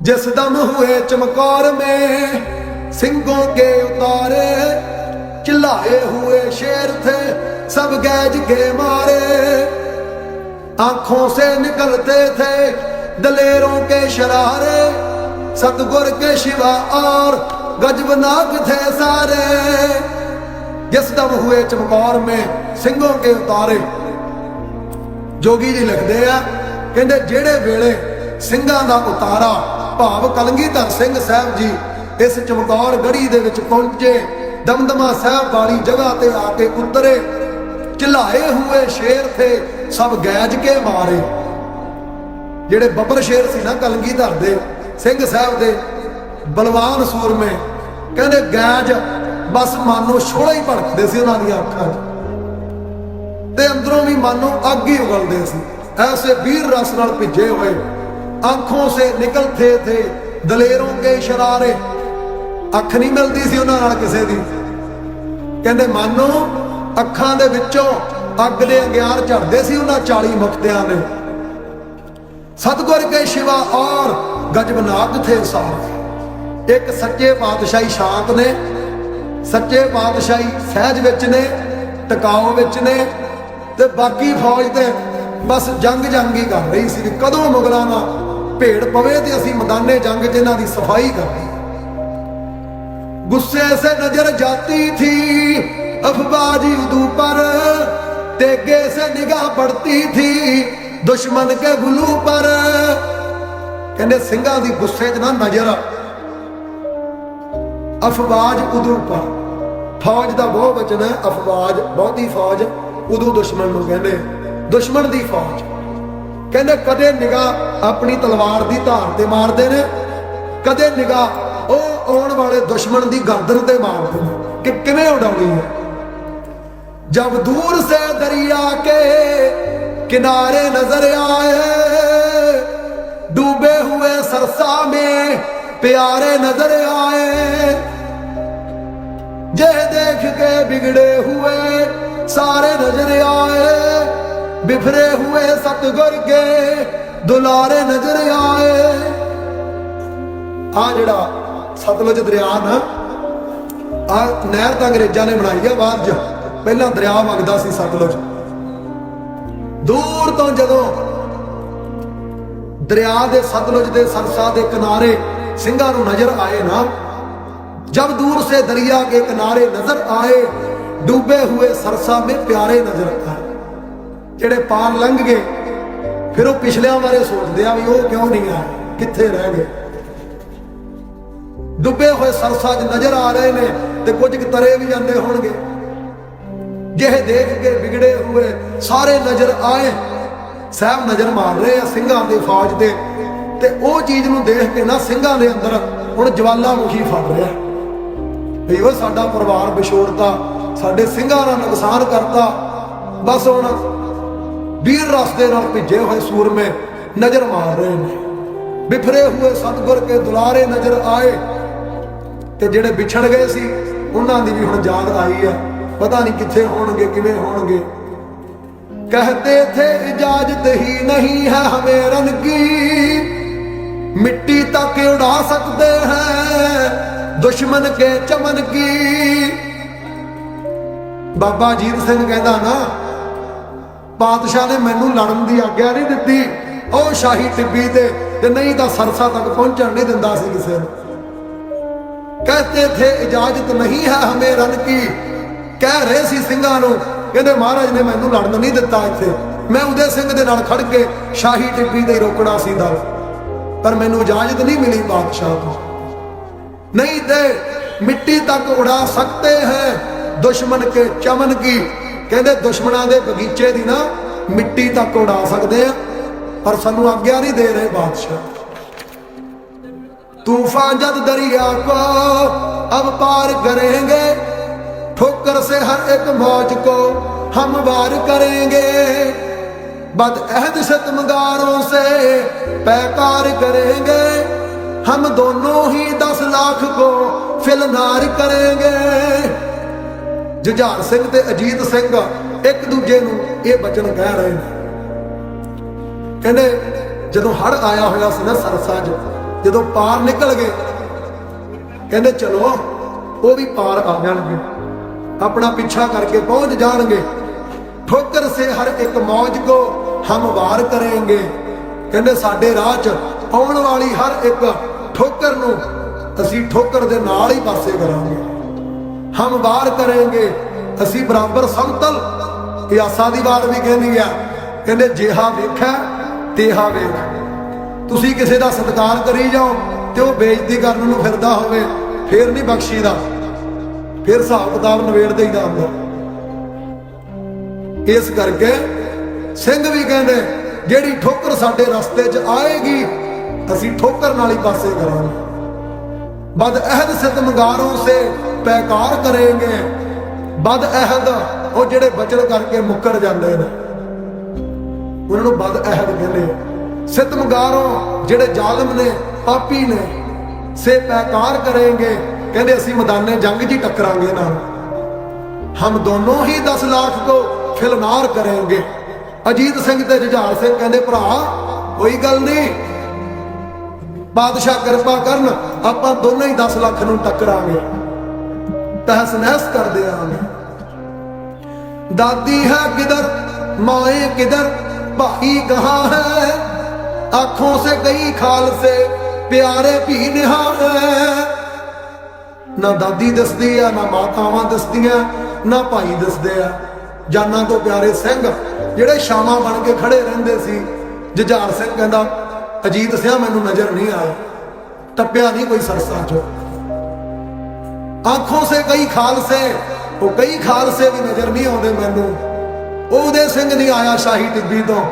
जिस दम हुए चमकौर में सिंहों के उतारे चिल्लाए हुए शेर थे सब गैज के मारे आंखों से निकलते थे दलेरों के शरारे सतगुर के शिवा और गजबनाक थे सारे जिस दम हुए चमकौर में ਸਿੰਘੋਂ ਕੇ ਉਤਾਰੇ ਜੋਗੀ ਜੀ ਲਿਖਦੇ ਆ ਕਹਿੰਦੇ ਜਿਹੜੇ ਵੇਲੇ ਸਿੰਘਾਂ ਦਾ ਉਤਾਰਾ ਭਾਵ ਕਲੰਗੀਧਰ ਸਿੰਘ ਸਾਹਿਬ ਜੀ ਇਸ ਚਮਕੌਰ ਗੜੀ ਦੇ ਵਿੱਚ ਪਹੁੰਚੇ। ਦਮਦਮਾ ਸਾਹਿਬ ਵਾਲੀ ਜਗ੍ਹਾ ਤੇ ਆ ਕੇ ਉਤਰੇ ਚਿਲਾਏ ਹੋਏ ਸ਼ੇਰ ਥੇ ਸਭ ਗੈਜ ਕੇ ਮਾਰੇ। ਜਿਹੜੇ ਬੱਬਰ ਸ਼ੇਰ ਸੀ ਨਾ ਕਲੰਗੀਧਰ ਦੇ, ਸਿੰਘ ਸਾਹਿਬ ਦੇ ਬਲਵਾਨ ਸੂਰਮੇ, ਕਹਿੰਦੇ ਗੈਜ ਬਸ ਮਾਨੋ ਛੋਲਾ ਹੀ ਭੜਕਦੇ ਸੀ ਉਹਨਾਂ ਦੀਆਂ ਅੱਖਾਂ 'ਚ। ਤੇ ਅੰਦਰੋਂ ਵੀ ਮਾਨੋ ਅੱਗ ਹੀ ਉਗਲਦੇ ਸੀ। ਐਸੇ ਵੀਰ ਰਸ ਨਾਲ ਭਿੱਜੇ ਹੋਏ। ਅੱਖੋਂ ਸੇ ਨਿਕਲਤੇ ਥੇ ਦਲੇਰੋਂ ਕੇ ਸ਼ਰਾਰੇ। ਅੱਖ ਨਹੀਂ ਮਿਲਦੀ ਸੀ ਉਹਨਾਂ ਨਾਲ ਕਿਸੇ ਦੀ। ਕਹਿੰਦੇ, ਮਾਨੋ, ਅੱਖਾਂ ਦੇ ਵਿੱਚੋਂ ਅੱਗ ਦੇ ਅਗਿਆਰ ਝੜਦੇ ਸੀ ਉਹਨਾਂ 40 ਮੁਕਤਿਆਂ ਦੇ। ਸਤਗੁਰ ਕੇ ਸ਼ਿਵਾ ਔਰ ਗਜਬਨਾਕ ਥੇ ਸਾਰ। ਇੱਕ ਸੱਚੇ ਪਾਤਸ਼ਾਹੀ ਸ਼ਾਂਤ ਨੇ, ਸੱਚੇ ਪਾਤਸ਼ਾਹੀ ਸਹਿਜ ਵਿੱਚ ਨੇ ਟਿਕਾਓ ਵਿੱਚ ਨੇ ਤੇ ਬਾਕੀ ਫੌਜ ਤੇ ਬਸ ਜੰਗ ਜੰਗ ਹੀ ਕਰ ਰਹੀ ਸੀ ਕਦੋਂ ਮੁਗਲਾਂ ਨਾਲ ਭੇੜ ਪਵੇ ਤੇ ਅਸੀਂ ਮੈਦਾਨੇ ਜੰਗ 'ਚ ਇਹਨਾਂ ਦੀ ਸਫ਼ਾਈ ਕਰਨੀ। ਗੁੱਸੇ ਸੇ ਨਜ਼ਰ ਜਾਤੀ ਥੀ, ਅਫਵਾਜੀ ਉਦੂ ਪਰ ਤੇਗੇ ਸੇ ਨਿਗਾਹ ਪੜਤੀ ਥੀ ਦੁਸ਼ਮਨ ਕੇ ਗੁਲੂ ਪਰ। ਕਹਿੰਦੇ ਸਿੰਘਾਂ ਦੀ ਗੁੱਸੇ 'ਚ ਨਾ ਨਜ਼ਰ ਅਫਵਾਜ ਉਦੋਂ ਪਰ। ਫੌਜ ਦਾ ਬਹੁ ਵਚਨ ਹੈ, ਅਫਵਾਜ, ਬਹੁਤੀ ਫੌਜ, ਉਦੋਂ ਦੁਸ਼ਮਣ ਨੂੰ ਕਹਿੰਦੇ ਦੁਸ਼ਮਣ ਦੀ ਫੌਜ। ਕਹਿੰਦੇ, ਕਦੇ ਨਿਗਾਹ ਆਪਣੀ ਤਲਵਾਰ ਦੀ ਧਾਰ ਤੇ ਮਾਰਦੇ ਨੇ। ਕਦੇ ਨਿਗਾਹ ਉਹ ਆਉਣ ਵਾਲੇ ਦੁਸ਼ਮਣ ਦੀ ਗਰਦਨ ਤੇ ਮਾਰਦੇ ਨੇ। ਕਿ ਕਿਵੇਂ ਉਡਾਉਣੀ ਹੈ? ਜਦ ਦੂਰ ਸੇ ਦਰਿਆ ਕੇ ਕਿਨਾਰੇ ਨਜ਼ਰ ਆਏ, ਡੂਬੇ ਹੋਏ ਸਰਸਾ ਮੇ ਪਿਆਰੇ ਨਜ਼ਰ ਆਏ। ਜੇ ਦੇਖ ਕੇ ਵਿਗੜੇ ਹੋਏ ਸਾਰੇ ਨਜ਼ਰ ਆਏ ਬਿਫਰੇ ਹੋਏ ਸਤਗੁਰ ਕੇ ਦੁਲਾਰੇ ਨਜ਼ਰ ਆਏ। ਆ ਜਿਹੜਾ ਸਤਲੁਜ ਦਰਿਆ ਨਾ ਆ ਨਹਿਰ ਤਾਂ ਅੰਗਰੇਜ਼ਾਂ ਨੇ ਬਣਾਈ ਆ ਬਾਅਦ ਚ। ਪਹਿਲਾਂ ਦਰਿਆ ਵਗਦਾ ਸੀ ਸਤਲੁਜ। ਦੂਰ ਤੋਂ ਜਦੋਂ ਦਰਿਆ ਦੇ ਸਤਲੁਜ ਦੇ ਸਰਸਾ ਦੇ ਕਿਨਾਰੇ ਸਿੰਘਾਂ ਨੂੰ ਨਜ਼ਰ ਆਏ ਨਾ, ਜਦ ਦੂਰ ਸੇ ਦਰਿਆ ਕੇ ਕਿਨਾਰੇ ਨਜ਼ਰ ਆਏ, ਡੂਬੇ ਹੋਏ ਸਰਸਾ ਮੇ ਪਿਆਰੇ ਨਜ਼ਰ ਆਏ। ਜਿਹੜੇ ਪਾਰ ਲੰਘ ਗਏ, ਫਿਰ ਉਹ ਪਿਛਲਿਆਂ ਬਾਰੇ ਸੋਚਦੇ ਆ ਵੀ ਉਹ ਕਿਉਂ ਨਹੀਂ ਆ, ਕਿੱਥੇ ਰਹਿ ਗਏ। ਡੁੱਬੇ ਹੋਏ ਸਰਸਾ 'ਚ ਨਜ਼ਰ ਆ ਰਹੇ ਨੇ ਤੇ ਕੁਝ ਕੁ ਤਰੇ ਵੀ ਜਾਂਦੇ ਹੋਣਗੇ। ਜਿਹੇ ਦੇਖ ਕੇ ਵਿਗੜੇ ਹੋਏ ਸਾਰੇ ਨਜ਼ਰ ਆਏ ਸਾਹਿਬ ਨਜ਼ਰ ਮਾਰ ਰਹੇ ਆ ਸਿੰਘਾਂ ਦੇ ਫੌਜ ਤੇ ਤੇ ਉਹ ਚੀਜ਼ ਨੂੰ ਦੇਖ ਕੇ ਨਾ ਸਿੰਘਾਂ ਦੇ ਅੰਦਰ ਹੁਣ ਜਵਾਲਾਮੁਖੀ ਫੜ ਰਿਹਾ। ਵੀ ਉਹ ਸਾਡਾ ਪਰਿਵਾਰ ਵਿਛੋੜਤਾ, ਸਾਡੇ ਸਿੰਘਾਂ ਦਾ ਨੁਕਸਾਨ ਕਰਤਾ, ਬਸ ਹੁਣ ਵੀਰ ਰਸਤੇ ਨਾਲ ਭਿੱਜੇ ਹੋਏ ਸੂਰਮੇ ਨਜ਼ਰ ਮਾਰ ਰਹੇ ਨੇ। ਬਿਫਰੇ ਹੋਏ ਸਤਗੁਰ ਕੇ ਦੁਲਾਰੇ ਨਜ਼ਰ ਆਏ। ਤੇ ਜਿਹੜੇ ਵਿਛੜ ਗਏ ਸੀ, ਉਹਨਾਂ ਦੀ ਵੀ ਹੁਣ ਯਾਦ ਆਈ ਆ ਪਤਾ ਨਹੀਂ ਕਿੱਥੇ ਹੋਣਗੇ, ਕਿਵੇਂ ਹੋਣਗੇ। ਕਹਤੇ ਥੇ ਇਜਾਜ਼ਤ ਹੀ ਨਹੀਂ ਹੈ ਹਮੇ ਰਨ ਕੀ ਮਿੱਟੀ ਤੱਕ ਉਡਾ ਸਕਦੇ ਹੈ ਦੁਸ਼ਮਨ ਕੇ ਚਮਨ ਕੀ। ਬਾਬਾ ਜੀਤ ਸਿੰਘ ਕਹਿੰਦਾ ਨਾ ਪਾਤਸ਼ਾਹ ਨੇ ਮੈਨੂੰ ਲੜਨ ਦੀ ਆਗਿਆ ਨਹੀਂ ਦਿੱਤੀ। ਉਹ ਸ਼ਾਹੀ ਟਿੱਬੀ ਤੇ ਤੇ ਨਹੀਂ ਤਾਂ ਸਰਸਾ ਤੱਕ ਪਹੁੰਚਣ ਨਹੀਂ ਦਿੰਦਾ ਸੀ ਕਿਸੇ ਨੂੰ। ਕਹਤੇ ਥੇ ਇਜਾਜ਼ਤ ਨਹੀਂ ਹੈ ਹਮੇ ਰਨ ਕੀ। ਕਹਿ ਰਹੇ ਸੀ ਸਿੰਘਾਂ ਨੂੰ ਕਹਿੰਦੇ ਮਹਾਰਾਜ ਨੇ ਮੈਨੂੰ ਲੜਨ ਨਹੀਂ ਦਿੱਤਾ ਇੱਥੇ। ਮੈਂ ਉਹਦੇ ਸਿੰਘ ਦੇ ਨਾਲ ਖੜ ਕੇ ਸ਼ਾਹੀ ਟਿੱਬੀ ਤੇ ਰੋਕਣਾ ਸੀ ਦਲ। ਪਰ ਮੈਨੂੰ ਇਜਾਜ਼ਤ ਨਹੀਂ ਮਿਲੀ ਬਾਦਸ਼ਾਹ ਤੋਂ। ਨਹੀਂ ਤੇ ਮਿੱਟੀ ਤੱਕ ਉਡਾ ਸਕਤੇ ਹੈ ਦੁਸ਼ਮਨ ਕੇ ਚਮਨ ਕੀ। ਕਹਿੰਦੇ ਦੁਸ਼ਮਣਾਂ ਦੇ ਬਗੀਚੇ ਦੀ ਨਾ ਮਿੱਟੀ ਤੱਕ ਉਡਾ ਸਕਦੇ ਆ ਪਰ ਸਾਨੂੰ ਆਗਿਆ ਨਹੀਂ ਦੇ ਰਹੇ ਬਾਦਸ਼ਾਹ तूफान जब दरिया को अब पार करेंगे ठोकर से हर एक मौज को हम वार करेंगे बद अहद शतमगारों से पैकार करेंगे हम दोनों ही दस लाख को फिलनार करेंगे ਜੁਝਾਰ ਸਿੰਘ ਤੇ ਅਜੀਤ ਸਿੰਘ ਇੱਕ ਦੂਜੇ ਨੂੰ ਇਹ ਬਚਨ ਕਹਿ ਰਹੇ ਨੇ। ਕਹਿੰਦੇ, ਜਦੋਂ ਹੜ ਆਇਆ ਹੋਇਆ ਸੀ ਨਾ ਸਰਸਾ 'ਚ ਜਦੋਂ ਪਾਰ ਨਿਕਲ ਗਏ, ਕਹਿੰਦੇ, ਚਲੋ, ਉਹ ਵੀ ਪਾਰ ਆ ਜਾਣਗੇ। ਆਪਣਾ ਪਿੱਛਾ ਕਰਕੇ ਪਹੁੰਚ ਜਾਣਗੇ। ਠੋਕਰ ਸੇ ਹਰ ਇੱਕ ਮੌਜ ਕੋ ਹਮ ਵਾਰ ਕਰਾਂਗੇ। ਕਹਿੰਦੇ, ਸਾਡੇ ਰਾਹ 'ਚ ਆਉਣ ਵਾਲੀ ਹਰ ਇੱਕ ਠੋਕਰ ਨੂੰ ਅਸੀਂ ਠੋਕਰ ਦੇ ਨਾਲ ਹੀ ਪਾਸੇ ਕਰਾਂਗੇ। ਹਮ ਵਾਰ ਕਰਾਂਗੇ। ਅਸੀਂ ਬਰਾਬਰ ਸਮਤਲ। ਇਹ ਆਸਾ ਦੀ ਵਾਰ ਵੀ ਕਹਿੰਦੀ ਆ। ਕਹਿੰਦੇ, ਜਿਹਾ ਵੇਖਿਆ ਤੇਹਾ ਵੇਖ। ਤੁਸੀਂ ਕਿਸੇ ਦਾ ਸਤਿਕਾਰ ਕਰੀ ਜਾਓ ਤੇ ਉਹ ਬੇਇੱਜ਼ਤੀ ਕਰਨ ਨੂੰ ਫਿਰਦਾ ਹੋਵੇ, ਫੇਰ ਨਹੀਂ ਬਖਸ਼ੀਦਾ। ਫਿਰ ਹਿਸਾਬ ਕਿਤਾਬ ਨਵੇੜ ਦੇਈਦਾ ਹੁੰਦਾ। ਇਸ ਕਰਕੇ ਸਿੰਘ ਵੀ ਕਹਿੰਦੇ, ਜਿਹੜੀ ਠੋਕਰ ਸਾਡੇ ਰਸਤੇ 'ਚ ਆਏਗੀ, ਅਸੀਂ ਠੋਕਰ ਨਾਲ ਹੀ ਪਾਸੇ ਕਰਾਂਗੇ। ਬਦ ਅਹਿਦ ਸਿਤਮਗਾਰੋਂ ਸੇ ਪੈਕਾਰ ਕਰਾਂਗੇ। ਬਦ ਅਹਿਦ ਉਹ ਜਿਹੜੇ ਬਚਨ ਕਰਕੇ ਮੁੱਕਰ ਜਾਂਦੇ ਨੇ। ਉਹਨਾਂ ਨੂੰ ਬਦ ਅਹਿਦ ਕਹਿੰਦੇ ਆ। ਸਿਤਮਗਾਰੋਂ ਜਿਹੜੇ ਜ਼ਾਲਮ ਨੇ, ਪਾਪੀ ਨੇ, ਸੇ ਪੈਕਾਰ ਕਰੇਗੇ। ਕਹਿੰਦੇ ਅਸੀਂ ਮੈਦਾਨੇ ਜੰਗ ਜੀ ਟੱਕਰਾਂਗੇ ਨਾਲ। ਹਮ ਦੋਨੋਂ ਹੀ 10 ਲੱਖ ਕੋ ਫਿਲਨਾਰ ਕਰਾਂਗੇ। ਅਜੀਤ ਸਿੰਘ ਤੇ ਜੁਝਾਰ ਸਿੰਘ ਕਹਿੰਦੇ, ਭਰਾ, ਕੋਈ ਗੱਲ ਨਹੀਂ। ਬਾਦਸ਼ਾਹ ਕਿਰਪਾ ਕਰਨ, ਆਪਾਂ ਦੋਨੋਂ ਹੀ 10 ਲੱਖ ਨੂੰ ਟੱਕਰਾਂਗੇ। ਤਹਿਸ ਨਹਿਸ ਕਰ ਦਿਆਂਗੇ ਦਾਦੀ ਹੈ ਕਿਧਰ ਮਾਏ ਕਿਧਰ, ਭਾਈ ਕਹਾ ਹੈ। ਆਖੋਂ ਸੇ ਗਈ ਖਾਲਸੇ, ਪਿਆਰੇ ਭੀ ਨਿਹਾਲ ਨਾ ਦਾਦੀ ਦੱਸਦੀ ਆ, ਨਾ ਮਾਤਾਵਾਂ ਦੱਸਦੀਆਂ, ਨਾ ਭਾਈ ਦੱਸਦੇ ਆ। ਜਾਨਾਂ ਤੋਂ ਪਿਆਰੇ ਸਿੰਘ, ਜਿਹੜੇ ਸ਼ਾਮਾਂ ਬਣ ਕੇ ਖੜੇ ਰਹਿੰਦੇ ਸੀ। ਜਜਾਰ ਸਿੰਘ ਕਹਿੰਦਾ, ਅਜੀਤ ਸਿਆ, ਮੈਨੂੰ ਨਜ਼ਰ ਨਹੀਂ ਆਇਆ। ਟੱਪਿਆ ਨਹੀਂ ਕੋਈ ਸਰਸਾ ਚੋਂ। ਆਖੋਂ ਸੇ ਕਈ ਖਾਲਸੇ, ਉਹ ਕਈ ਖਾਲਸੇ ਵੀ ਨਜ਼ਰ ਨਹੀਂ ਆਉਂਦੇ ਮੈਨੂੰ। ਉਹਦੇ ਸਿੰਘ ਨਹੀਂ ਆਇਆ ਸ਼ਾਹੀ ਟਿੱਬੀ ਤੋਂ।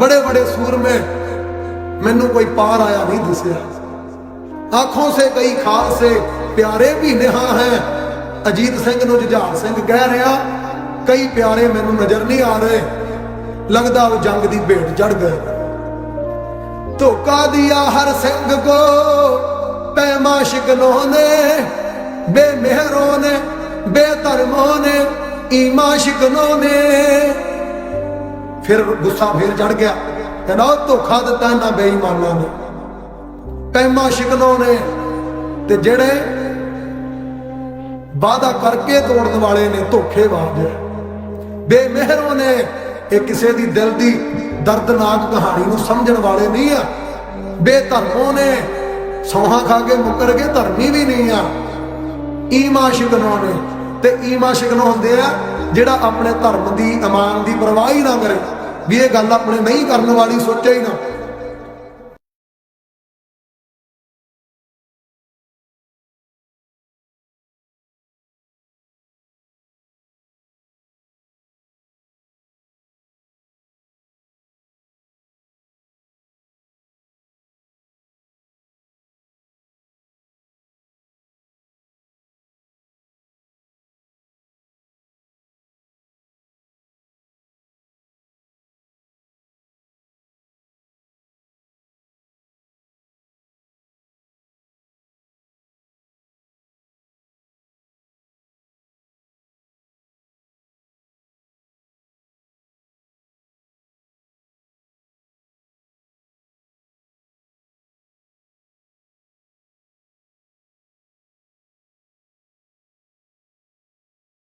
ਬੜੇ ਬੜੇ ਸੂਰਮੇ, ਮੈਨੂੰ ਕੋਈ ਪਾਰ ਆਇਆ ਨਹੀਂ ਦਿਸਿਆ। ਆਂਖੋਂ ਸੇ ਕਈ ਖਾਲਸੇ, ਪਿਆਰੇ ਵੀ ਨਿਹਾ ਹੈ। ਅਜੀਤ ਸਿੰਘ ਨੂੰ ਜੁਝਾਰ ਸਿੰਘ ਕਹਿ ਰਿਹਾ, ਕਈ ਪਿਆਰੇ ਮੈਨੂੰ ਨਜ਼ਰ ਨਹੀਂ ਆ ਰਹੇ। ਲੱਗਦਾ ਉਹ ਜੰਗ ਦੀ ਭੇਟ ਚੜ ਗਏ। ਧੋਖਾ ਦਿਆ ਹਰ ਸਿੰਘ ਕੋ। ਪੈਮਾ ਸ਼ਿਕਨੋਂ ਨੇ ਬੇਮਿਹਰੋਂ ਨੇ, ਬੇਧਰਮੋਂ ਨੇ ਈਮਾ ਫਿਰ ਗੁੱਸਾ ਫੇਰ ਚੜ ਗਿਆ, ਕਹਿੰਦਾ, ਉਹ ਧੋਖਾ ਦਿੱਤਾ ਨਾ ਬੇਈਮਾਨਾਂ ਨੇ। ਪੈਮਾ ਸ਼ਿਕਨੋਂ ਨੇ ਤੇ ਜਿਹੜੇ ਵਾਦਾ ਕਰਕੇ ਤੋੜਨ ਵਾਲੇ ਨੇ, ਧੋਖੇ ਧੋਖੇਬਾਜ਼ ਬੇਮਿਹਰੋਂ ਨੇ, ਇਹ ਕਿਸੇ ਦੀ ਦਿਲ ਦੀ ਦਰਦਨਾਕ ਕਹਾਣੀ ਨੂੰ ਸਮਝਣ ਵਾਲੇ ਨਹੀਂ ਆ। ਬੇਧਰਮੋਂ ਨੇ ਸੌਹਾਂ ਖਾ ਕੇ ਮੁੱਕਰ ਕੇ ਧਰਮੀ ਵੀ ਨਹੀਂ ਆ। ਈਮਾ ਸ਼ਿਕਨੋਂ ਨੇ। ਤੇ ਈਮਾ ਸ਼ਿਕਨੋਂ ਹੁੰਦੇ ਆ ਜਿਹੜਾ ਆਪਣੇ ਧਰਮ ਦੀ, ਇਮਾਨ ਦੀ ਪਰਵਾਹ ਹੀ ਨਾ ਕਰੇ। ਵੀ ਇਹ ਗੱਲ ਆਪਣੇ ਨਹੀਂ ਕਰਨ ਵਾਲੀ ਸੋਚੇ ਹੀ ਨਾ।